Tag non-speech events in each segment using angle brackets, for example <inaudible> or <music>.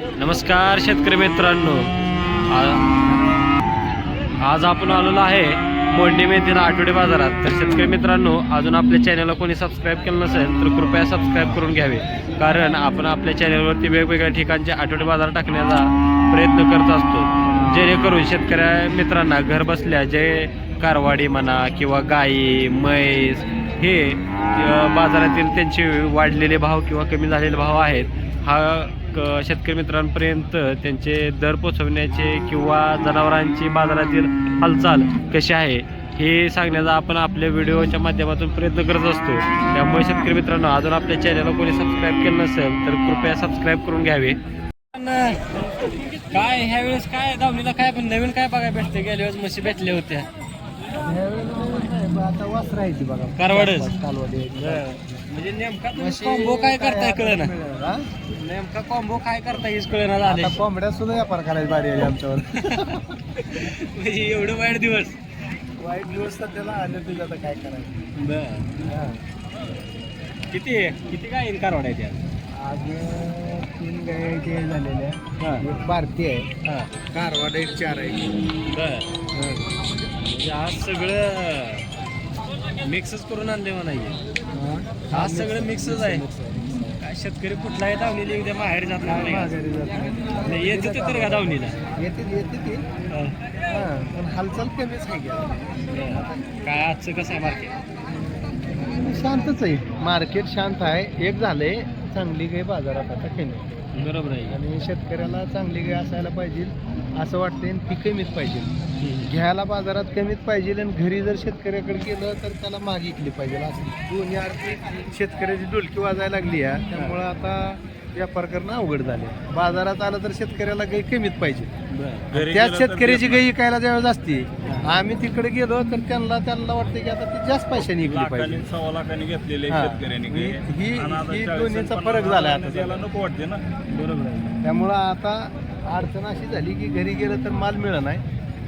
नमस्कार शेतकरी मित्रांनो. आज आपण आलेलो आहे मोंडी मेथीला आठवडे बाजारात. तर शेतकरी मित्रांनो अजून आपल्या चॅनलला कोणी सबस्क्राईब केलं नसेल तर कृपया सबस्क्राईब करून घ्यावे. कारण आपण आपल्या चॅनलवरती वेगवेगळ्या ठिकाणचे आठवडे बाजार टाकण्याचा प्रयत्न करत असतो. जेणेकरून शेतकऱ्या मित्रांना घर बसल्या जे कारवाडी म्हणा किंवा गाई म्हैस हे बाजारातील त्यांचे वाढलेले भाव किंवा कमी झालेले भाव आहेत हा शेतकरी मित्रांपर्यंत त्यांचे दर पोचवण्याचे किंवा जनावरांची बाजारातील हालचाल कशी आहे हे सांगण्याचा आपण आपल्या व्हिडिओच्या माध्यमातून प्रयत्न करत असतो. त्यामुळे शेतकरी मित्रांनो अजून आपल्या चॅनलला कोणी सबस्क्राईब केलं नसेल तर कृपया सबस्क्राईब करून घ्यावे. काय ह्या वेळेस काय दावणीला काय पण नवीन काय बघायला भेटते गेल्या वेळेस म्हशी भेटल्या होत्या. कारवाडच? म्हणजे नेमका कॉम्बो काय करताय कळना. नेमका कॉम्बो काय करताय हेच कळना झाले कोंबड्या सुद्धा व्यापार करायची बारी आली आमच्यावर. <laughs> म्हणजे एवढं वाईट दिवस. वाईट दिवस सध्याला आले तुझं आता काय करायचं? बर. हा. किती? किती काय आहे त्या आज तीन गाय ते झालेल्या हा. एक भारती आहे. हा. कारवाड एक चार आहे. बर. म्हणजे आज सगळं मिक्सच करून आणले म्हणाये आज सगळं मिक्सच आहे. काय शेतकरी कुठलाही दावणीला उद्या माहेर जात नाही. नाही. येत होते तर का दावणीला येते येते ती. हा. हा, पण हालचाल कमीच आहे. काय आजचं कसं आहे मार्केट शांतच आहे. मार्केट शांत आहे. एक झालंय चांगली गाय बाजारात आता कमी. बरोबर आहे. आणि शेतकऱ्याला चांगली गाय असायला पाहिजे. असं वाटतंय आणि ती कमीच पाहिजे. घ्यायला बाजारात कमीत पाहिजे आणि घरी जर शेतकऱ्याकडे गेलं तर त्याला मागे विकली पाहिजे असं. दोन्ही अर्थी शेतकऱ्याची डुलकी वाजायला लागली आहे. त्यामुळं आता व्यापार करणं अवघड झाले बाजारात आलं तर शेतकऱ्याला गाई कमीत पाहिजे. बरं. त्याच शेतकऱ्याची गाई विकायला ज्यावेळेस असते आम्ही तिकडे गेलो तर त्यांना त्यांना वाटतं की आता ती जास्त पैशाने विकली लाखांनी पाहिजे. सव्वा लाखांनी घेतलेले हा. दोन्हीचा फरक लाखांनी आता त्याला नको वाटते ना. बरोबर आहे. त्यामुळं आता अडचण अशी झाली की घरी गेलं तर माल मिळत नाही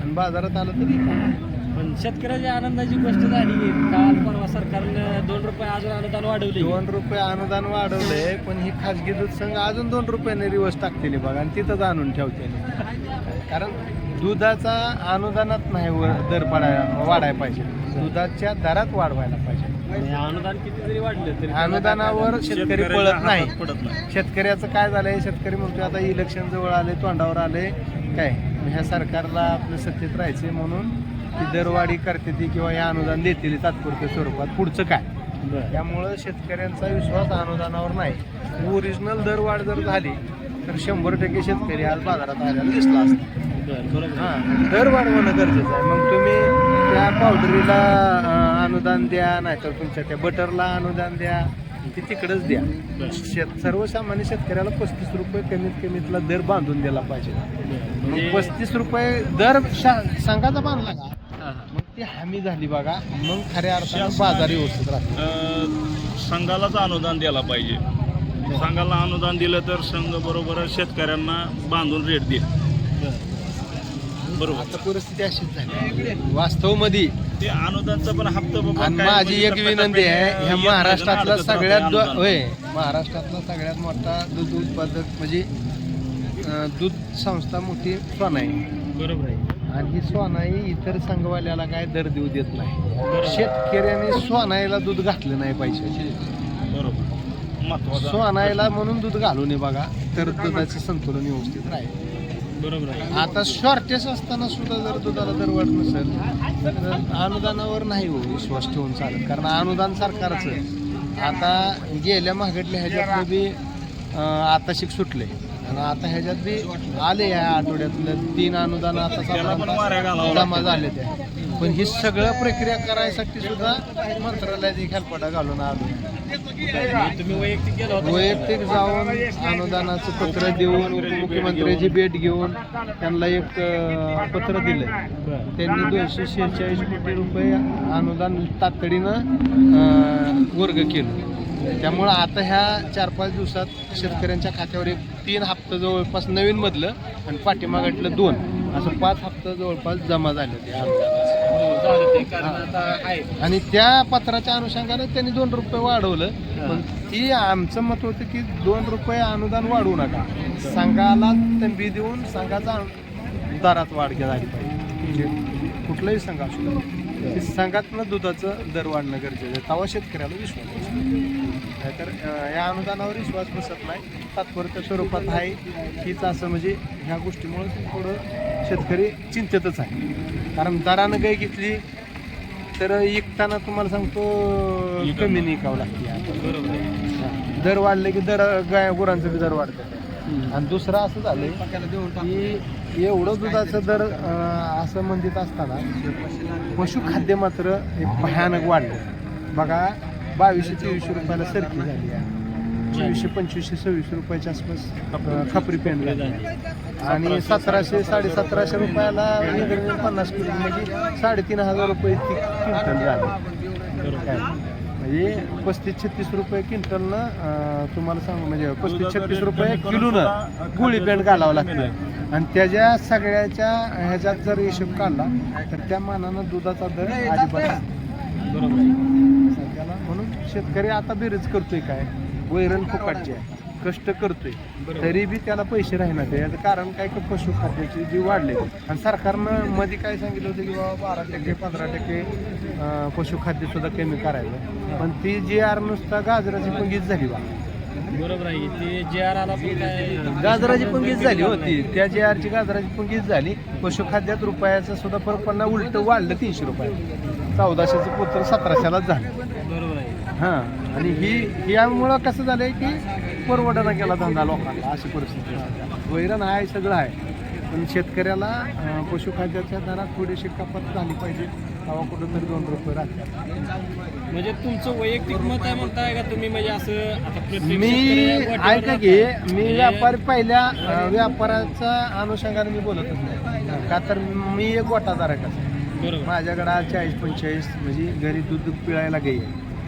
आणि बाजारात आलं तर. पण. शेतकऱ्याच्या आनंदाची गोष्ट झाली. काल परवा सरकारनं दोन रुपये अजून अनुदान वाढवले दोन रुपये अनुदान वाढवलंय पण ही खाजगी दूध संघ अजून दोन रुपयाने रिवर्स टाकतील बघा आणि तिथंच आणून ठेवते कारण दुधाचा अनुदानात नाही वर- दर पडाय वाढायला पाहिजे. दुधाच्या दरात वाढवायला पाहिजे. अनुदान किती जरी वाढलं तरी अनुदानावर शेतकरी पळत नाही. पडत नाही. शेतकऱ्याचं काय झालंय? शेतकरी म्हणतोय आता इलेक्शन जवळ आले तोंडावर आले. काय? ह्या सरकारला आपलं सत्तेत राहायचे म्हणून ती दरवाढी करते ती किंवा हे अनुदान देतील तात्पुरत्या स्वरूपात. पुढचं काय. त्यामुळं शेतकऱ्यांचा विश्वास अनुदानावर नाही. ओरिजिनल दरवाढ जर झाली तर शंभर टक्के शेतकरी आज बाजारात आल्याला दिसला असता. हा दर वाढवणं गरजेचं आहे. मग तुम्ही त्या पावडरीला अनुदान द्या नाहीतर तुमच्या त्या बटरला अनुदान द्या ते तिकडंच द्या. शेत सर्वसामान्य शेतकऱ्याला पस्तीस रुपये कमीत कमीतला दर बांधून दिला पाहिजे. म्हणजे पस्तीस रुपये दर शा- संघाचा बांधला का. मग ती हमी झाली बघा. मग खऱ्या अर्थानं बाजार व्यवस्थित राहतो. संघालाच अनुदान द्यायला पाहिजे. संघाला अनुदान दिलं तर संघ बरोबर शेतकऱ्यांना बांधून रेट देईल. बरोबर. आता परिस्थिती अशीच झाली. वास्तवमध्ये ते अनुदानचा पण हप्ता बाबा आणि काय माझी म्हणजे एक विनंती आहे येत ह्या नाही महाराष्ट्रातला सगळ्यात अनुदान. होय महाराष्ट्रातला सगळ्यात मोठा दूध उत्पादक म्हणजे अं, दूध संस्था मोठी सोनाई. बरोबर आहे. आणि ही सोनाई इतर संघवाल्याला काय दर देऊ देत नाही. शेतकऱ्याने सोनाईला दूध घातलं नाही पाहिजे. बरोबर. महत्त्वाचा सोनाईला म्हणून दूध घालू नये बघा तर दुधाचं संतुलन व्यवस्थित राहील. बरोबर आता शॉर्टेज असताना सुद्धा जर दुधाला दर वाढ नसेल तर अनुदानावर नाही हो विश्वास ठेवून चालत. कारण अनुदान सरकारचं आता गेल्या महागडल्या ह्याच्यातलं बी आता शिक सुटले. आणि आता ह्याच्यात बी आले या आठवड्यातलं तीन अनुदान आता जमा. झाले त्या पण ही सगळं प्रक्रिया करायसाठी सुद्धा मंत्रालयाची खेळपाटा घालून आलो. वैयक्तिक जाऊन अनुदानाचं पत्र देऊन उपमुख्यमंत्र्याची भेट घेऊन त्यांना एक पत्र दिलं. त्यांनी दोनशे शेहेचाळीस कोटी रुपये अनुदान तातडीनं वर्ग केलं. त्यामुळं आता ह्या चार पाच दिवसात शेतकऱ्यांच्या खात्यावर एक तीन हप्ते जवळपास नवीन मधलं आणि पाठीमागातलं दोन. असं पाच हप्ते जवळपास जमा झाले होते. अनुदानाचे. झालं ते कारण आता आहे. आणि त्या पत्राच्या अनुषंगाने त्यांनी दोन रुपये वाढवलं. पण ती आमचं मत होतं की दोन रुपये अनुदान वाढवू नका. संघाला तंबी देऊन संघाचा दरात वाढ झाली पाहिजे. म्हणजे कुठलाही संघ असू संघातनं दुधाचं दर वाढणं गरजेचं आहे. तेव्हा शेतकऱ्याला विश्वास तर या अनुदानावर विश्वास बसत नाही. तात्पुरत्या स्वरूपात आहे. हीच असं म्हणजे ह्या गोष्टीमुळं थोडं शेतकरी चिंतेतच आहे. कारण दरानं गाय घेतली तर विकताना तुम्हाला सांगतो कमी निकावं लागते दर वाढले की दर गाय गुरांचं बी दर वाढतं. आणि दुसरं असं झालंय की एवढं दुधाचं दर असं म्हणत असताना पशुखाद्य मात्र एक भयानक वाढलं. बघा बावीसशे तेवीसशे रुपयाला सरकी झाली आहे. चोवीसशे पंचवीसशे सव्वीसशे रुपयाच्या आसपास खापरी पेंड झाली आणि सतराशे साडेसतराशे रुपयाला पन्नास किलो म्हणजे साडेतीन हजार रुपये ती क्विंटल झाली. काय? म्हणजे पस्तीस छत्तीस रुपये क्विंटलनं तुम्हाला सांगू म्हणजे पस्तीस छत्तीस रुपये किलोनं गुळी पेंट घालावं लागतं आणि त्याच्या सगळ्याच्या ह्याच्यात जर हिशोब काढला तर त्या मानानं दुधाचा दर अजिबात बरोबर. म्हणून शेतकरी आता बेरीज करतोय काय? वैरण फुकाटचे. आहे कष्ट करतोय. तरी बी त्याला पैसे राहणार याचं कारण काय? की पशुखाद्याची जी वाढले. आणि सरकारनं मध्ये काय सांगितलं होतं की बाबा बारा टक्के पंधरा टक्के अं, पशुखाद्य सुद्धा कमी करायचं. पण ती जी आर नुसता गाजराची पंगीच झाली बा. बरोबर आहे. ते जे आर आला पण काय गाजराची पंगीच झाली होती? त्या जी आरची गाजराची पंगीच झाली? पशुखाद्यात रुपयाचा सुद्धा फरक पडला. उलट वाढलं तीनशे रुपये चौदाशेचं पोतर सतराशेलाच झालं. बरोबर आहे. हा. आणि ही यामुळं कसं झालंय की परवडना केला धंदा लोकांना अशी परिस्थिती आहे. वैरण आहे सगळं आहे. पण शेतकऱ्याला अं, पशुखाद्याच्या दरात थोडीशी कपात झाली पाहिजे. तेव्हा कुठंतरी दोन रुपये राहतात. म्हणजे तुमचं वैयक्तिक मत आहे म्हणताय का तुम्ही म्हणजे असं आता प्रत्येक मी वाटेवर ऐका की. मी म्हणजे- व्यापारी पहिल्या अं, व्यापाराच्या अनुषंगाने मी बोलतच नाही का तर मी एक गोटादार आहे. कसं बरोबर. माझ्याकडे आज चाळीस पंचेचाळीस म्हणजे घरी दूध पिळायला गाई आहे.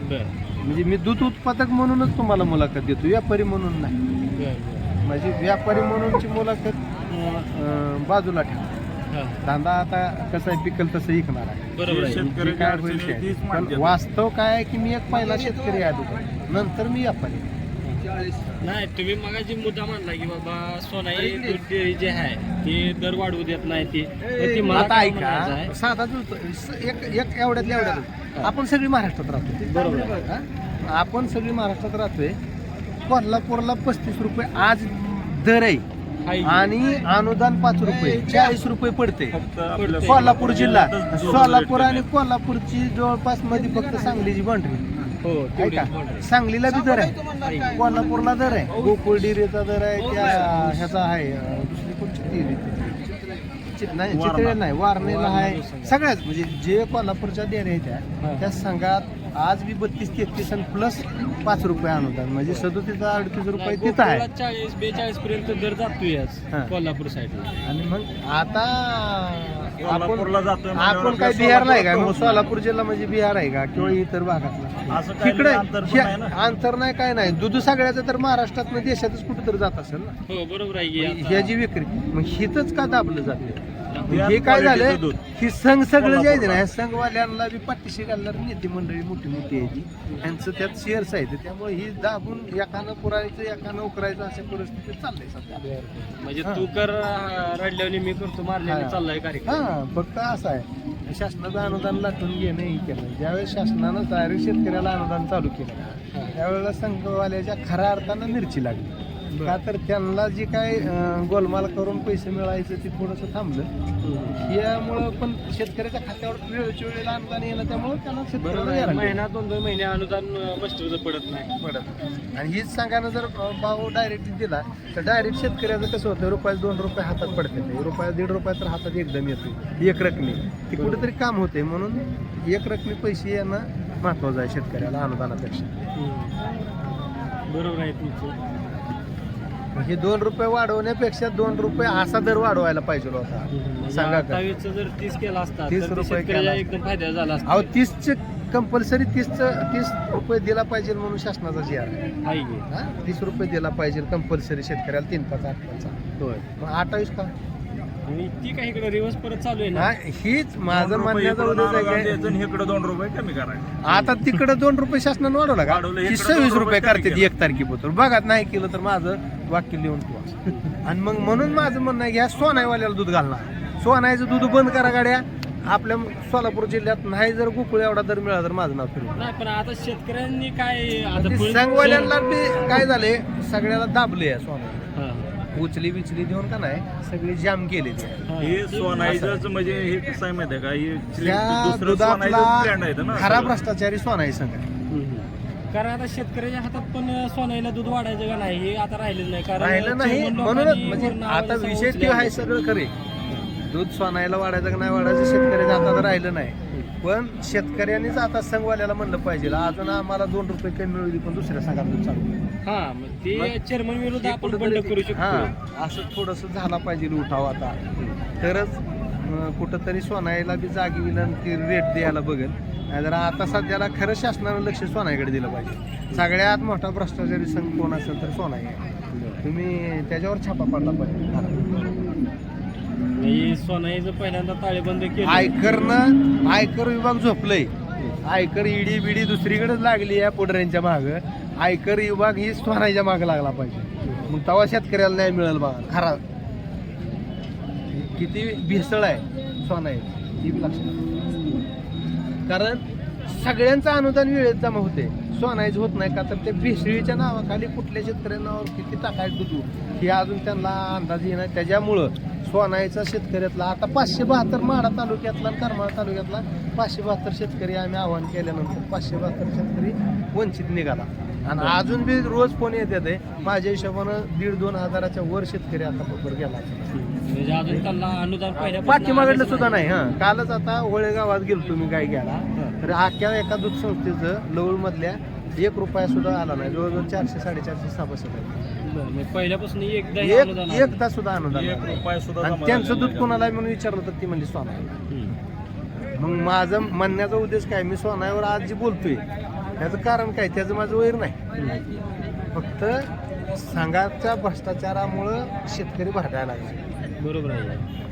बरं. म्हणजे मी दूध उत्पादक म्हणूनच तुम्हाला मुलाखत देतो व्यापारी म्हणून नाही. बरं बरं. म्हणजे व्यापारी म्हणूनची मुलाखत अं, अं, बाजूला ठेवा. धंदा आता कसं आहे पिकल तसं विकणार आहे. बरोबर आहे. शेतकरी जे काय होईल. पण वास्तव काय आहे की मी एक पहिला शेतकरी आहे नंतर मी व्यापारी. नाही तुम्ही मगाची मुद्दा मांडला की बाबा सोनाई जे आहे ते दर वाढवू देत नाही ते. मला ऐका साधा एक एक एवढ्यात एवढ्यात आपण सगळी महाराष्ट्रात राहतो बरोबर. आपण सगळी महाराष्ट्रात राहतोय. कोल्हापूरला पस्तीस रुपये आज दर आहे. आणि अनुदान पाच रुपये चाळीस रुपये पडते. कोल्हापूर जिल्हा सोलापूर आणि कोल्हापूरची जवळपासमध्ये फक्त सांगलीची बाउंड्री हो का. सांगलीला बी दर आहे. कोल्हापूरला दर आहे. गोकुळ डेअरीचा दर आहे त्या ह्याचा आहे दुसरी नाही. चितळे नाही वारणेला आहे. सगळ्याच म्हणजे जे कोल्हापूरच्या डेअरी आहेत त्या हा. त्या संघात आज बी बत्तीस तेहतीस आणि प्लस पाच रुपये अनुदान. म्हणजे सदोतीस अडतीस रुपये तिथं आहे. चाळीस बेचाळीस पर्यंत दर जातोय आज हां. कोल्हापूर साईडला. आणि मग आता कोल्हापूरला आपण जातोय म्हणल्यावर आपण काय बिहार नाही का? मग सोलापूर जिल्हा म्हणजे बिहार आहे का? किंवा इतर भागातला? असं काही तिकडे अंतर पण हे- नाही ना. अंतर नाही काय नाही. दूध सगळ्याचं तर महाराष्ट्रात देशातच कुठं तर जात असेल ना? हो बरोबर आहे की आता- ह्याची विक्री मग हिथच का दाबलं जाते हे काय झालं. ही संघ सगळं जे आहे ना. ह्या संघवाल्यांना बी पाठीशी घालणार नेते मंडळी मोठी मोठी आहे ती. यांचं त्यात शेअर्स आहेत. त्यामुळे ही दाबून एकानं पुरायचं एकानं उकरायचं अशा परिस्थितीत चाललंय सध्या. म्हणजे. तू कर रडल्याने मी करतो मारल्याने. चाललाय कार्यक्रम. हा फक्त असं आहे. शासनाचं अनुदान लाटून घेणं हे केलं. ज्यावेळेस शासनानं डायरेक्ट शेतकऱ्याला अनुदान चालू केलं त्यावेळेला संघवाल्याच्या खऱ्या अर्थानं मिरची लागली. का तर त्यांना जी काय अं, गोलमाल करून पैसे मिळायचं ते थोडंसं थांबलं. यामुळं पण शेतकऱ्याच्या खात्यावर वेळच्या वेळेला अनुदान येणं त्यामुळे त्यांना बरोबर शेतकऱ्याला आहे महिना दोन दोन महिने अनुदान मस्टरचं पडत नाही. पडत आणि हीच सांगायला जर भाव डायरेक्ट दिला तर डायरेक्ट शेतकऱ्याचं कसं होतं? रुपये दोन रुपये हातात पडते रुपये दीड रुपये तर हातात एकदम येतो. एक रकमी. ते कुठेतरी काम होते. म्हणून एक रकमी पैसे येणं महत्वाचं आहे शेतकऱ्याला अनुदानापेक्षा. बरोबर आहे तुमचं. हे दोन रुपये वाढवण्यापेक्षा दोन रुपये असा दर वाढवायला पाहिजे होता सांगा का? अठ्ठावीसचं जर तीस केला असता 30 तर ते रुपये शेतकऱ्याला केला. एकदम फायदा झाला असता अहो तीसचे कंपल्सरी तीस तीस रुपये दिला पाहिजे म्हणून शासनाचा जी आहे? हा? तीस रुपये दिला पाहिजे कंपल्सरी शेतकऱ्याला तीन पाच आठ पाच होय मग अठ्ठावीस का आणि ती काही इकडे रिवर्स परत चालू आहे ना? हा, हीच माझं म्हणण्याचं उद्देश आहे इकडं दोन रुपये कमी करायचं आता तिकडे दोन रुपये शासनानं वाढवलं का? वाढवलं, की इकडं सव्वीस रुपये रुपये कमी करते एक तारखेपासून. बघा नाही केलं तर माझं वाक्य लिहून ठेवा. आणि मग म्हणून माझं म्हणणं आहे की ह्या सोनाईवाल्याला दूध घालणार. सोनाईचं दूध बंद करा गाड्या. आपल्या सोलापूर जिल्ह्यात नाही जर गोकुळ एवढा दर मिळाला तर माझं नाव फिरवलं नाही पण आता शेतकऱ्यांनी काय आता ती बी काय झाले सगळ्याला दाबले आहे सोना हा. उचली बिचली देऊन का नाही सगळी जाम केली हा. हे सोनाईच म्हणजे हे कसं आहे माहिती आहे का हे सोनाईचं ब्रँड आहे दुधातला ना खरा सगळं. भ्रष्टाचारी सोनाई संघ. कारण आता शेतकऱ्याच्या हातात पण सोन्याला दूध वाढायचं का नाही हे आता राहिलेलं नाही कारण राहिलं नाही चेअरमन म्हणूनच लोकांनी म्हणजे आता विषय उचलले ते आहे आहे. सगळं खरे दूध सोनायला वाढायचं का नाही वाढायचं शेतकऱ्याच्या हातात राहिलं नाही पण शेतकऱ्यांनीच आता संघवाल्याला म्हणलं पाहिजे अजून आम्हाला दोन रुपये कमी मिळवली पण दुसऱ्या संघात दूध चालू. हा मग ते मग चेअरमन विरुद्ध हे आपण बंड करू हा शकतो असं थोडस झाला पाहिजे उठाव आता. तरच अं, कुठंतरी सोनाईला बी जागी विनंती रेट द्यायला बघेल. नाहीतर आता सध्याला खरं शासनानं लक्ष सोनाईकडे दिलं पाहिजे. सगळ्यात मोठा भ्रष्टाचारी संघ कोण असेल तर सोनाई आहे. तुम्ही त्याच्यावर छापा पडला पाहिजे. हे सोनाईचं पहिल्यांदा ताळेबंद केलं. आयकरनं आयकर विभाग झोपलंय. आयकर ईडी बिडी दुसरीकडेच लागली या पुढऱ्यांच्या माग. आयकर विभाग ही सोनाईच्या माग लागला पाहिजे. मग तेव्हा शेतकऱ्याला नाही मिळेल बा. खरा. किती भेसळ आहे सोनाई ही बी लक्षात. कारण सगळ्यांचं अनुदान वेळेत जमा होते. सोनाईच होत नाही का? तर ते भेसळीच्या नावाखाली कुठल्या शेतकऱ्यांनावर किती टाकायचं तू हे अजून त्यांना अंदाज येणार त्याच्यामुळं सोनाईचा शेतकऱ्यातला आता पाचशे बहात्तर माडा तालुक्यातला आणि करमाळा तालुक्यातला पाचशे बहात्तर शेतकरी आम्ही आव्हान केल्यानंतर पाचशे बहात्तर शेतकरी वंचित निघाला. आणि अजून बी रोज फोन येतात आहे. माझ्या हिशोबानं दीड दोन हजाराच्या वर शेतकरी आता बरोबर गेला. म्हणजे पाठीमागडलं सुद्धा नाही. हा. कालच आता होळे गावात गेलो तुम्ही काय घ्यायला तर अख्ख्या एका दूध संस्थेचं लवळ मधल्या एक रुपया सुद्धा आला नाही जवळजवळ चारशे साडेचारशे सभासद आहेत. पहिल्यापासून एकदा एक. एकदा सुद्धा अनुदान एक नाही. रुपया सुद्धा आणि जमा त्यांचं दूध नाही. कोणाला म्हणून विचारलं तर ती म्हणजे सोना हम्म. मग माझं म्हणण्याचा उद्देश काय मी सोनावर आज जे बोलतोय त्याचं कारण काय त्याचं माझं वैर नाही फक्त संघाच्या भ्रष्टाचारामुळं शेतकरी भरडायला लागले बरोबर आहे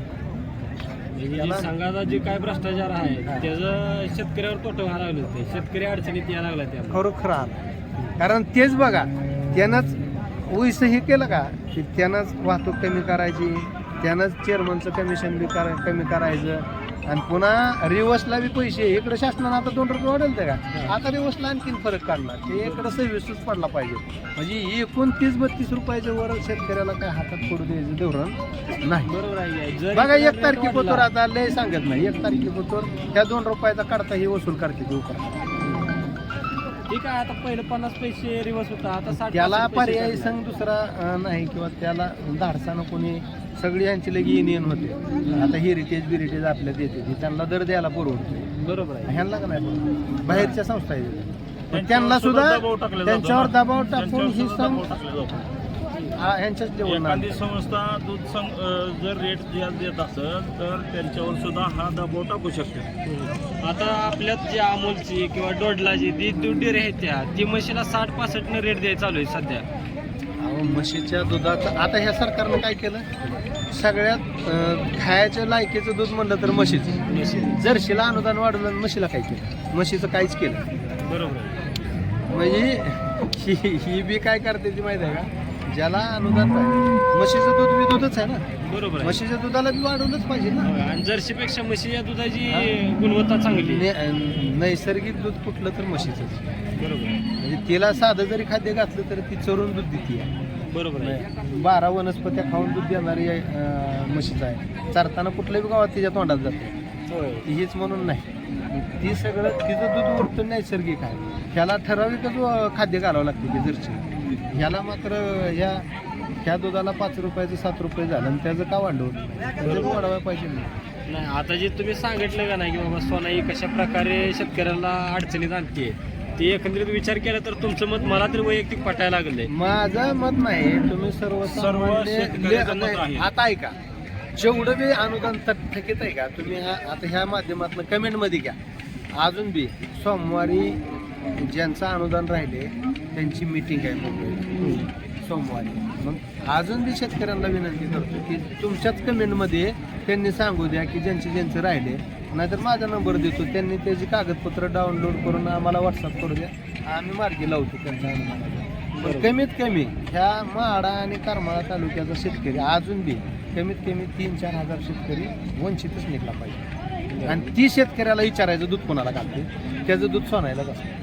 म्हणजे जे संघाचा जे काय भ्रष्टाचार आहे त्याचं शेतकऱ्यावर तोटं व्हायला लागलं शेतकरी अडचणीत यायला लागला त्या खरोखर कारण तेच बघा त्यांनाच उईस हे केलं का की त्यांनाच वाहतूक कमी करायची त्यांनाच चेअरमनचं कमिशन बी करा कमी करायचं. आणि पुन्हा रिवर्सला बी पैसे. इकडे शासनानं आता दोन रुपये वाढेल ते का आता रिवर्सला आणखीन फरक काढणार. ते इकडे सव्वीसच पडला पाहिजे. म्हणजे एकूण तीस बत्तीस रुपयाच्या वर शेतकऱ्याला काय हातात पडू द्यायचं धोरण नाही. बरोबर आहे बघा एक तारखेपोतर आता लय सांगत नाही. एक तारखेपोतर त्या दोन रुपयाचा काढता हे वसूल करते ते उकर ठीक आहे आता पहिलं पन्नास पैसे रिवर्स होता आता साठ त्याला पैसे पर्यायी. संघ दुसरा अं, नाही किंवा त्याला धाडसानं कोणी सगळी यांची लगी युनियन होते आता हेरिटेज बिरिटेज आपल्यात येते ती त्यांना दर द्यायला पुरवतो बरोबर आहे ह्यांना का नाही? बाहेरच्या संस्था आहेत पण त्यांना सुद्धा दबाव टाकला जातो त्यांच्यावर. दबाव टाकून त्यांच्यावर ही सुद्धा संघ दबाव टाकला जातो. ह्यांच्याच लेवलला एखादी. संस्था दूध सं अं, जर रेट जास्त देत असेल तर त्यांच्यावर सुद्धा हा दबाव टाकू शकते. आता आपल्यात जी अमोलची किंवा डोडलाची ती दूध डेअरी आहेत त्या ती म्हशीला साठ पासष्ट न रेट द्यायला चालू आहे सध्या. अहो म्हशीच्या दुधाचं आता ह्या सरकारनं काय केलं? सगळ्यात अं, खायच्या लायकीचं दूध म्हणलं तर म्हशीचं. म्हशी जर्शीला अनुदान वाढवलं आणि म्हशीला काय केलं? म्हशीचं काहीच केलं. बरोबर. म्हणजे ही ही बी काय करते ती माहिती आहे का? ज्याला अनुदान पाहिजे. म्हशीचं दूध बी दूधच आहे ना. बरोबर आहे. म्हशीच्या दुधाला बी वाढवलंच पाहिजे ना. आणि जर्सीपेक्षा म्हशीच्या दुधाची गुणवत्ता चांगली आहे. ने- नैसर्गिक दूध कुठलं तर म्हशीचंच बरोबर आहे. म्हणजे तिला साधं जरी खाद्य घातलं तर ती चरून दूध देते. बरोबर आहे. बारा वनस्पत्या खाऊन दूध देणारी अं, म्हशीचं आहे. चरताना कुठल्याही गावात तिच्या तोंडात जाते. होय. हीच म्हणून नाही. ती सगळं तिचं दूध वरतून नैसर्गिक आहे. ह्याला ठराविकच अं, खाद्य घालावं लागते ते जरची ह्याला मात्र ह्या ह्या दुधाला पाच रुपयाचं सात रुपये झालं आणि त्याचं का वाढवलं त्याचं वाढवायला पाहिजे. नाही आता जे तुम्ही सांगितलं का नाही की बाबा सोनाई कशा प्रकारे शेतकऱ्याला अडचणीत आणते ते एकंदरीत विचार केला तर तुमचं मत मला तरी वैयक्तिक पटायला लागलंय. माझं मत नाही तुम्ही सर्व सर्व शेतकऱ्याचं मत आहे. आता ऐका. जेवढं बी अनुदान थक- थकीत आहे का तुम्ही हा आता ह्या माध्यमातून कमेंटमध्ये घ्या. अजून बी सोमवारी ज्यांचं अनुदान राहिले त्यांची मीटिंग आहे मुंबईत सोमवारी. मग अजून बी शेतकऱ्यांना विनंती करतो की तुमच्याच कमेंटमध्ये त्यांनी सांगू द्या की ज्यांचे ज्यांचे राहिले नाहीतर माझा नंबर देतो. त्यांनी त्याची कागदपत्र डाउनलोड करून आम्हाला व्हॉट्सअप करू द्या. आम्ही मार्गी लावतो त्यांच्या अनुदानाला पण कमीत कमी ह्या माडा आणि करमाळा तालुक्याचा शेतकरी अजून बी कमीत कमी तीन चार हजार शेतकरी वंचितच निघला पाहिजे. आणि ती शेतकऱ्याला विचारायचं दूध कोणाला घालते? त्याचं दूध सोनायला असतं.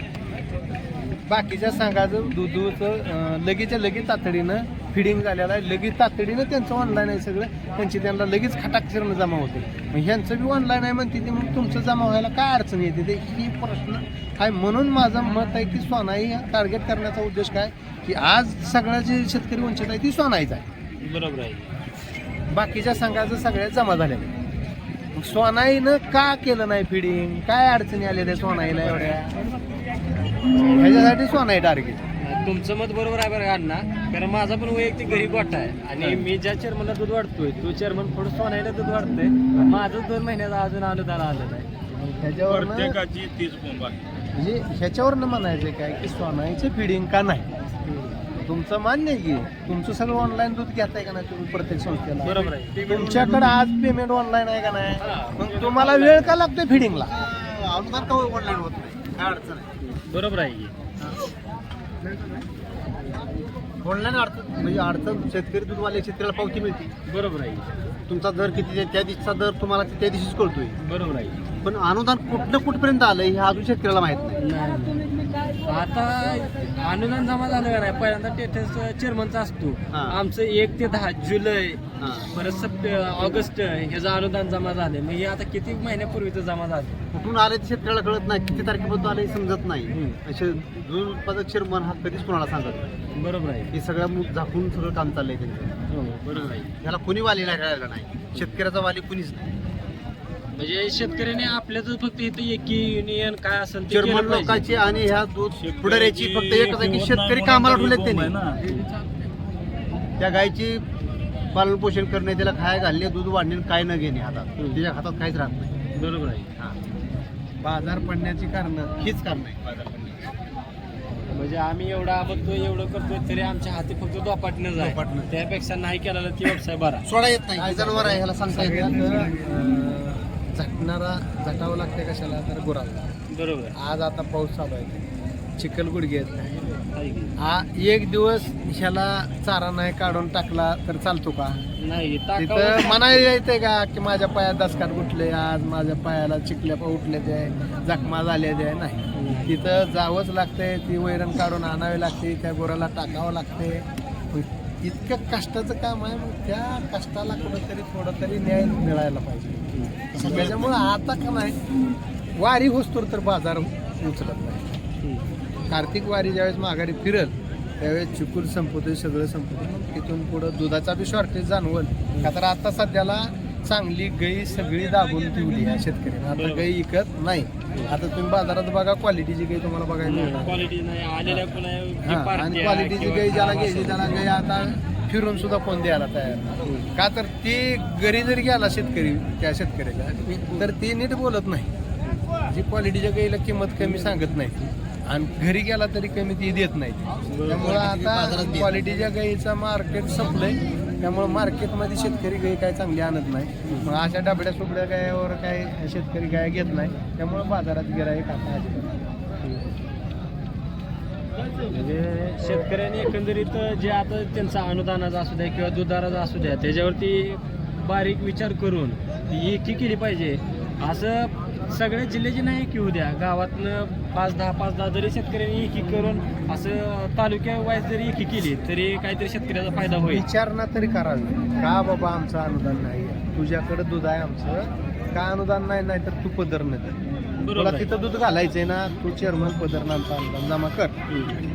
बाकीच्या सांगायचं दुधाचं लगेचच्या लगेच तातडीनं फिडिंग झालेलं आहे. लगेच तातडीनं त्यांचं ऑनलाईन आहे सगळं. त्यांची त्यांना लगेच खटाक्षरनं जमा होते. मग ह्यांचं बी ऑनलाईन आहे म्हणते ते. मग तुमचं जमा व्हायला काय अडचण येते? ते ही प्रश्न आहे. म्हणून माझं मत आहे की सोनाई टार्गेट करण्याचा उद्देश काय? की आज सगळ्या जे शेतकरी वंचित आहे ती सोनाईच आहे. बरोबर आहे. बाकीच्या संघाचं सगळ्यात जमा झालेलं आहे मग सोनाईनं का केलं नाही फिडिंग काय अडचणी आल्या त्या सोनाईला एवढ्या? ह्याच्यासाठी सोनाई टार्गेट तुमचं मत बरोबर आहे बरं का अण्णा? कारण माझा पण वैयक्तिक घरी गोठा आहे. आणि मी ज्या चेअरमनला दूध वाढतोय तो चेअरमन थोडं सोनायला दूध वाढतोय. माझं दोन महिन्याचा अजून अनुदान आलं नाही. आहे. म्हणजे ह्याच्यावरनं म्हणायचं काय की सोनाईचं फिडिंग का नाही? तुमचं मान्य आहे की तुमचं सगळं ऑनलाईन दूध घेताय का नाही तुम्ही प्रत्येक संस्थेला? बरोबर आहे. तुमच्याकडे आज पेमेंट ऑनलाईन आहे का नाही? मग तुम्हाला वेळ का लागतोय फिडिंगला अनुदान का ऑनलाईन होत नाही? काय अडचण आहे? बरोबर आहे. ऑनलाईन अडचण म्हणजे अडचण शेतकरी दूधवाले शेतकऱ्याला पावती मिळते. बरोबर आहे की. तुमचा दर किती आहे, त्या दिवसाचा दर तुम्हाला त्या दिवशीच कळतोय. बरोबर आहे. पण अनुदान कुठनं कुठपर्यंत आलं हे अजून शेतकऱ्याला माहीत नाही. नाही. आता अनुदान जमा झालं का नाही? पहिल्यांदा टेटस चेअरमनचा असतो. हा. आमचं एक ते दहा जुलै हा. परत सप्ट ऑगस्ट ह्याचं अनुदान जमा झाले मग हे आता किती महिन्यापूर्वीच जमा झालं कुठून आले ते शेतकऱ्याला कळत नाही. किती तारखेपर्यंत आले हे समजत नाही. हम्म. असे दूध उत्पादक शेअरमन हा कधीच कोणाला सांगत नाही. बरोबर आहे. हे सगळं मग झाकून सगळं काम चाललंय त्यांचं. हो बरोबर आहे. याला कोणी वालीला राहिला नाही. शेतकऱ्याचा वाली कुणीच नाही. म्हणजे शेतकऱ्याने आपल्याच फक्त इथं एकी युनियन काय असेल ते केलं चेअरमन पाहिजे. लोकांची आणि ह्या दूध पुढाऱ्याची फक्त एकच आहे की शेतकरी कामाला आहे त्यांनी. ना. त्या गायची पालन पोषण करणे त्याला खाया घालणे दूध वाढणे काय न घेणे हातात. हम्म. त्याच्या हातात काहीच राहत नाही. बरोबर आहे. बाजार पडण्याची कारण हीच कारण आहे बाजार पडण्याची. म्हणजे आम्ही एवढं आवडतोय एवढं करतोय तरी आमच्या हाती फक्त दोपाटणं. आहे. त्यापेक्षा नाही केलेला ती व्यवसाय बरा. सोडा येत नाही. जनावर आहे ह्याला सांगता येत झटणारा झटावं लागते कशाला? तर गुराला बरोबर. आज आता पाऊस चालू आहे. चिखल गुडघे येत नाही? आ एक दिवस ह्याला चारा नाही काढून टाकला तर चालतो का? नाही तिथं म्हणायला येते का की माझ्या पायात दसकाट उठले आज माझ्या पायाला चिखल्या उठले ते जखमा झाले ते नाही. तिथं जावंच लागतंय ती वैरण काढून आणावी लागते त्या गोराला टाकावं लागते. इतकं कष्टाचं काम आहे मग त्या कष्टाला कुठंतरी थोडं तरी न्याय मिळायला पाहिजे. त्याच्यामुळं आता का नाही वारी होस्तोर तर बाजार उचलत नाही. कार्तिक वारी ज्यावेळेस माघारी फिरल त्यावेळेस चिकूर संपवते सगळं संपवते तिथून पुढं दुधाचा बी शॉर्टेज जाणवल. का तर आता सध्याला चांगली गाई सगळी दाबून ठेवली आहे शेतकऱ्यांनी. आता. गाई विकत नाही. आता तुम्ही बाजारात बघा क्वालिटीची गाई तुम्हाला बघायला मिळणार. हा, आणि क्वालिटीची किंवा गाई ज्याला घ्यायची. त्याला गाई आता फिरून सुद्धा कोण द्यायला तयार. का तर ती घरी जरी गेला शेतकरी त्या शेतकऱ्याला तर ती नीट बोलत नाही. जी क्वालिटीच्या गाईला किंमत कमी सांगत नाही आणि घरी गेला तरी कमी ती देत नाही. त्यामुळं आता क्वालिटीच्या गाईचा मार्केट संपलंय त्यामुळं मार्केटमध्ये शेतकरी गाई काय चांगली आणत नाही. मग अशा डबड्या सुबड्या गायावर काय शेतकरी गाय घेत नाही त्यामुळं बाजारात गिराईक आता म्हणजे शेतकऱ्यांनी एकंदरीत जे आता त्यांचा अनुदानाचा असू द्या किंवा दुधाराचा असू द्या त्याच्यावरती बारीक विचार करून ती एकी केली पाहिजे. असं सगळ्या जिल्ह्याची नाही की उद्या गावातनं पाच दहा पाच दहा जरी शेतकऱ्यांनी एकी करून असं तालुक्या वाईज जरी एकी केली तरी काहीतरी शेतकऱ्याचा फायदा होईल. विचारणा तरी करावी का बाबा आमचं अनुदान नाही तुझ्याकडे दूध आहे आमचं. का अनुदान नाही नाही तर तू पदर नाही तर तुला. तिथं दूध घालायचंय ना तू चेअरमन पदर आमचं अनुदान जमा कर.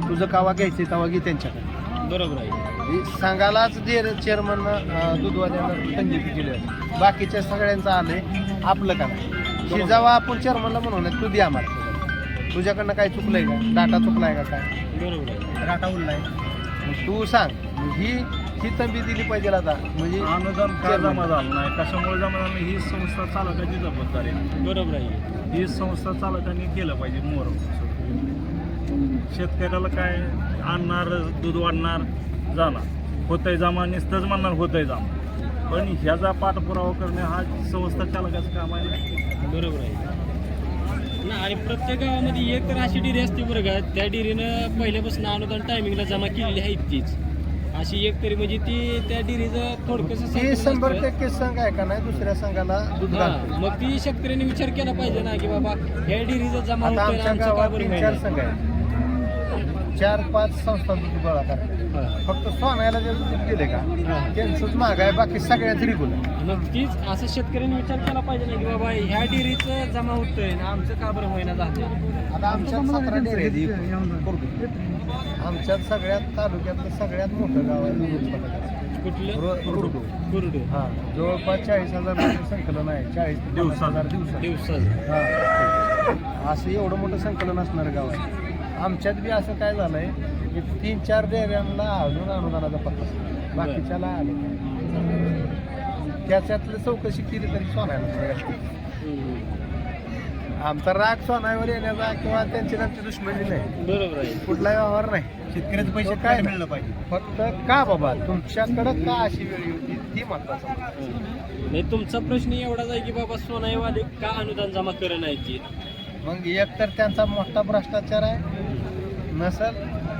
तुझं कावा घ्यायचंय तवा घे त्यांच्याकडे. बरोबर आहे. हे सांगायलाच जे चेअरमन दूधवाल्यांना कंजिती केली होती. बाकीच्या सगळ्यांचं आलंय आपलं का नाही? हे जेव्हा आपण चेअरमनला म्हणून तू दे आम्हाला. तुझ्याकडनं काय चुकलंय का? डाटा चुकलाय का काय? बरोबर आहे. डाटा उरलाय. मग तू सांग ही ही तंबी दिली पाहिजे आता. म्हणजे अनुदान का जमा झालं नाही? कशामुळे जमा झालं? नाही ही संस्था चालकाची जबाबदारी आहे. बरोबर आहे. ही संस्था चालकांनी केलं पाहिजे मोर. शेतकऱ्याला काय आणणार दूध वाढणार? जाणार. होतंय जमा नुसतंच म्हणणार होतंय जमा. पण ह्याचा पाठपुरावा करणे हा संस्था चालकाचं काम आहे ना. बरोबर आहे. ना आणि प्रत्येक गावामध्ये एक तर अशी डिरी असते बरं का त्या डिरीनं पहिल्यापासून अनुदान टायमिंगला जमा केलेली आहे तीच अशी एक तरी म्हणजे ती त्या डिरीचं थोडकस ते शंभर टक्के संघ आहे का नाही दुसऱ्या संघाला दूध घालतो मग ती शेतकऱ्यांनी विचार केला पाहिजे ना की बाबा ह्या डिरीचं जमा आता होतोय आमच्या आमचं का गावात बरं तीन होईना? चार संघ आहेत चार पाच संस्था दूध गोळा करतात हा. फक्त सोन्याला जे दिले का. त्यांचंच महाग आहे बाकी सगळ्याच मग तीच असं शेतकऱ्यांनी विचार केला पाहिजे ना की बाबा ह्या डिरीचं जमा होतोय ना आमचं का बरं होईना झालं आता आमच्यात सतरा डेअरी आहेत कुर्डू. आमच्यात सगळ्यात तालुक्यातलं सगळ्यात मोठं गाव आहे. कुठलं? कुर्डू. कुरडू. हा जवळपास चाळीस हजार संकलन आहे. चाळीस दिवसात. हजार दिवसात दिवसाचं. हा. असं एवढं मोठं संकलन असणार गाव आहे. आमच्यात बी असं काय झालंय की तीन चार डेऱ्यांना अजून अनुदानाचा पत्ता. बाकीच्याला आले. त्याच्यातलं चौकशी केली तरी सोनायला आमचा राग सोनावर येण्याचा किंवा त्यांची नंतर दुश्मनी नाही. बरोबर आहे. कुठला व्यवहार नाही. शेतकऱ्याचे पैसे काय मिळलं पाहिजे? फक्त का बाबा? तुमच्याकडं का अशी वेळ होती? ती महत्वाचं नाही तुमचा प्रश्न एवढाच आहे की बाबा सोनाईवाले का अनुदान जमा ती मग एक तर त्यांचा मोठा भ्रष्टाचार आहे. नसल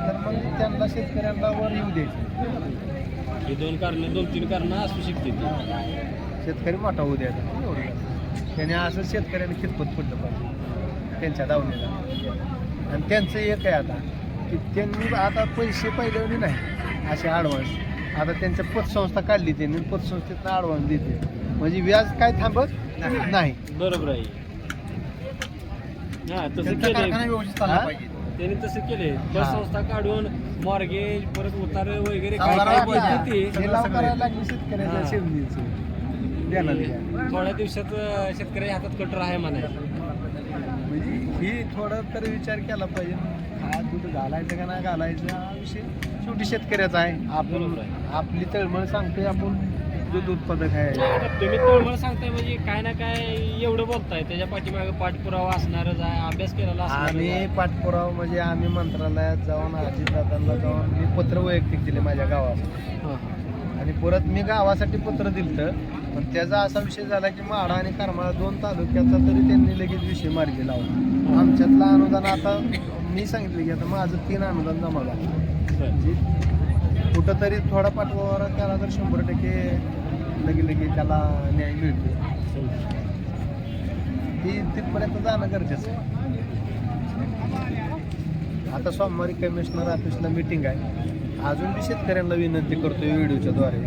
तर मग त्यांना शेतकऱ्यांना वर येऊ द्यायचं. ही दोन कारण दोन तीन कारण असू शकते शेतकरी मोठा होऊ द्यायचा. एवढं त्याने असं शेतकऱ्यांनी खितपत पडलं पाहिजे. त्यांच्या दावणीला. आणि त्यांचं एक आहे आता की त्यांनी आता पैसे पहिल्यावर नाही असे ॲडव्हान्स आता त्यांच्या पतसंस्था काढली त्यांनी पतसंस्थेतनं ॲडव्हान्स देते. म्हणजे व्याज काय थांबत नाही. बरोबर आहे. हा तसं व्यवस्थित चालला? पाहिजे. त्यांनी तसं केले बस. संस्था काढून मॉर्गेज परत उतार वगैरे काय काय वाटलं बोलते ते लाव करायला लागली शेतकऱ्याच्या. शेवणीचं. द्यायला द्या. थोड्या दिवसात शेतकऱ्याच्या हातात कटर आहे म्हणायचं म्हणजे ही थोडं तर विचार केला पाहिजे हा दूध घालायचं का नाही घालायचं हा विषय शेवटी शेतकऱ्याचा आहे आपण. आपली तळमळ सांगतोय आपण दूध उत्पादक आहे. तुम्ही तोडमळ सांगताय म्हणजे काय ना काय एवढं बोलताय त्याच्या पाठीमागे पाठपुरावा असणारच आहे अभ्यास केलेला आम्ही. पाठपुरावा म्हणजे आम्ही मंत्रालयात जाऊन अजितदादांना जाऊन मी पत्र वैयक्तिक दिले माझ्या गावात. आणि परत मी गावासाठी पत्र दिलं पण त्याचा असा विषय झाला की माडा आणि करमाळा दोन तालुक्याचा तरी त्यांनी लगेच विषय मार्गी लावला. आमच्यातलं अनुदान आता मी सांगितलं की आता माझं तीन अनुदान जमा झालं. कुठंतरी थोडा पाठपुरावा केला तर शंभर टक्के लगे लगे त्याला न्याय मिळतो ती तिथपर्यंत जाणं गरजेचं आहे. आता सोमवारी कमिशनर ऑफिसला मिटिंग आहे. अजून बी शेतकऱ्यांना विनंती करतोय व्हिडिओच्या द्वारे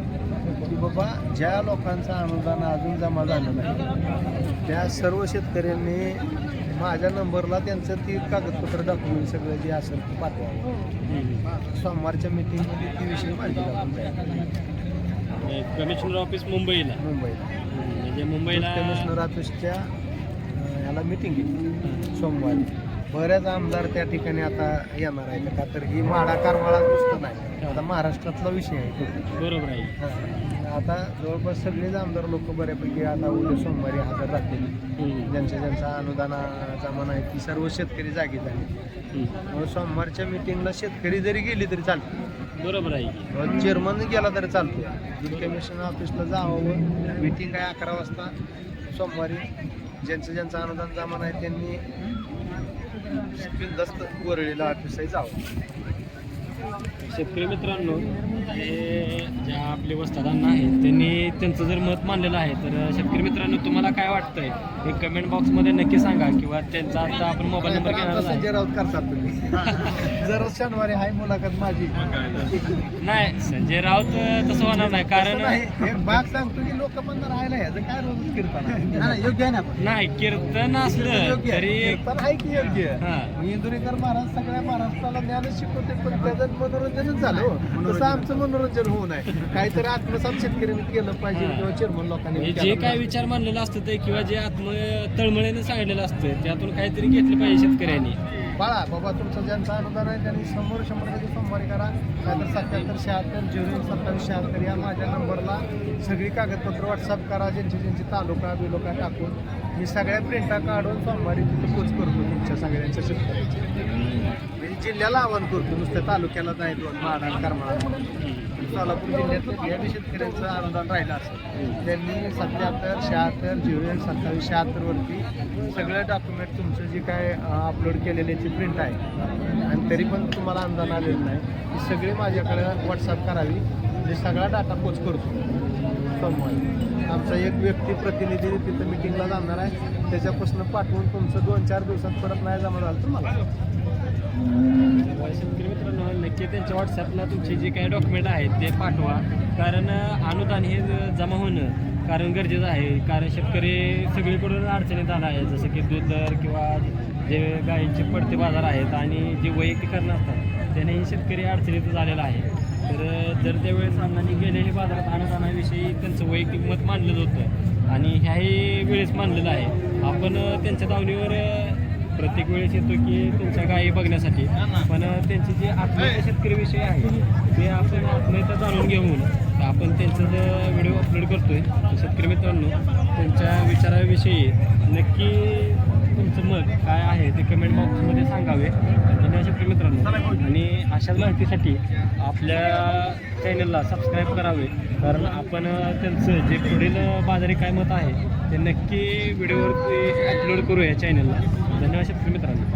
की बाबा ज्या लोकांचं अनुदान अजून जमा झालं नाही त्या सर्व शेतकऱ्यांनी माझ्या नंबरला त्यांचं ती कागदपत्र डॉक्युमेंट सगळं जे असेल ते पाठवावं हम्म. सोमवारच्या मीटिंगमध्ये ती विषय जाईल. म्हणजे कमिशनर ऑफिस मुंबईला. मुंबईला म्हणजे मुंबईला कमिशनर ऑफिसच्या अं, ह्याला मिटिंग आहे. सोमवारी. बऱ्याच आमदार त्या ठिकाणी आता येणार आहेत का? तर ही माडा कारवाळा नुसतं नाही. आता महाराष्ट्रातला विषय आहे. बरोबर आहे. आता जवळपास सगळेच आमदार लोक बऱ्यापैकी आता उद्या सोमवारी हजर राहतील. ज्यांच्या ज्यांचा अनुदाना जमा नाही ती सर्व शेतकरी जागी झाले सोमवारच्या मिटिंगला शेतकरी जरी गेली तरी चालते बरोबर आहे. चेअरमन गेला तरी चालतो कमिशन ऑफिसला जावं. मीटिंग आहे अकरा वाजता सोमवारी. ज्यांचं ज्यांचं अनुदान जमा नाही त्यांनी बिनधास्त वरळीला ऑफिसही जावं. शेतकरी मित्रांनो हे ज्या आपले वस्तादांना आहेत त्यांनी त्यांचं जर मत मांडलेलं आहे तर शेतकरी मित्रांनो तुम्हाला काय वाटतंय? हे कमेंट बॉक्समध्ये नक्की सांगा किंवा त्यांचा आता आपण मोबाईल नंबर संजय राऊत करतात तुम्ही. <laughs> जर शनिवारी हाय मुलाखत माझी. नाही संजय राऊत तसं होणार नाही कारण भाग सांगतो की लोक पण राहायला ह्याचं काय रोज कीर्तन योग्य आहे ना नाही कीर्तन असलं. तरी कीर्तन आहे की योग्य हा. इंदुरीकर महाराज सगळ्या महाराष्ट्राला ज्ञानच शिकवते पण त्याचं मनोरंजनच झालं हो. तसं आमचं मनोरंजन होऊ नये काहीतरी आत्मसात शेतकऱ्यांनी केलं पाहिजे. किंवा चेअरमन लोकांनी केलं जे काय पाहिजे. विचार मांडलेलं असतं ते किंवा जे आत्म तळमळीने सांगितलेलं असतं त्यातून काहीतरी घेतलं पाहिजे शेतकऱ्यांनी बाळा बाबा तुमचं ज्यांचं अनुदान आहे त्यांनी शंभर शंभर टक्के सोमवारी करा. नाहीतर सत्याहत्तर शहात्तर झिरो सत्तावीस शहात्तर या माझ्या नंबरला सगळी कागदपत्र व्हॉट्सअप करा. ज्यांची ज्यांची तालुका बिलोका टाकून मी सगळ्या प्रिंटा काढून सोमवारी तिथे पोच करतो तुमच्या सगळ्यांच्या शेतकऱ्यांच्या म्हणजे जिल्ह्याला आवाहन करतो नुसत्या तालुक्याला नाही दोन माडा करमाळा सोलापूर जिल्ह्यातल्या ज्या शेतकऱ्यांचं अनुदान राहिलं असं त्यांनी सत्याहत्तर शहात्तर झिरो एक सत्तावीस शहात्तरवरती सगळं डॉक्युमेंट तुमचं जे काय अपलोड केलेल्याची प्रिंट आहे आणि तरी पण तुम्हाला अनुदान आलेलं नाही ती सगळी माझ्याकडे व्हॉट्सअप करावी जे सगळा डाटा पोच करतो. सोमवारी आमचा एक व्यक्ती प्रतिनिधी तिथं मिटिंगला जाणार आहे. त्याच्यापासून पाठवून तुमचं दोन चार दिवसात परत नाही जमा झालं तर मला. शेतकरी त्यांच्या व्हॉट्सअपला तुमचे जे काही डॉक्युमेंट आहेत ते पाठवा. कारण अनुदान हे जमा होणं कारण गरजेचं आहे. कारण शेतकरी सगळीकडून अडचणीत आला आहे. जसं की दूध दर किंवा जे गायींचे पडते बाजार आहेत आणि जे वैयक्तिकरण असतात त्यानेही शेतकरी अडचणीत झालेला आहे. तर जर त्यावेळेस अण्णांनी गेलेले बाजारात अनुदानाविषयी त्यांचं वैयक्तिक मत मांडलं होतं आणि ह्याही वेळेस मांडलेलं आहे. आपण त्यांच्या दावणीवर प्रत्येक वेळेस येतो की त्यांच्या गायी बघण्यासाठी. पण त्यांची जी आत्महत्या शेतकरीविषयी आहे ते आपण आत्महत्या जाणून घेऊन आपण त्यांचं जो व्हिडिओ अपलोड करतोय आहे शेतकरी मित्रांनो त्यांच्या विचाराविषयी नक्की तुमचं मत काय आहे ते कमेंट बॉक्समध्ये सांगावे. धन्यवाद शेतकरी मित्रांनो. आणि अशाच माहितीसाठी आपल्या चॅनलला सबस्क्राईब करावे. कारण आपण त्यांचं जे पुढील बाजारी काय मत आहे ते नक्की व्हिडिओवरती अपलोड करूया चॅनलला धन्यवाद मित्रांनो.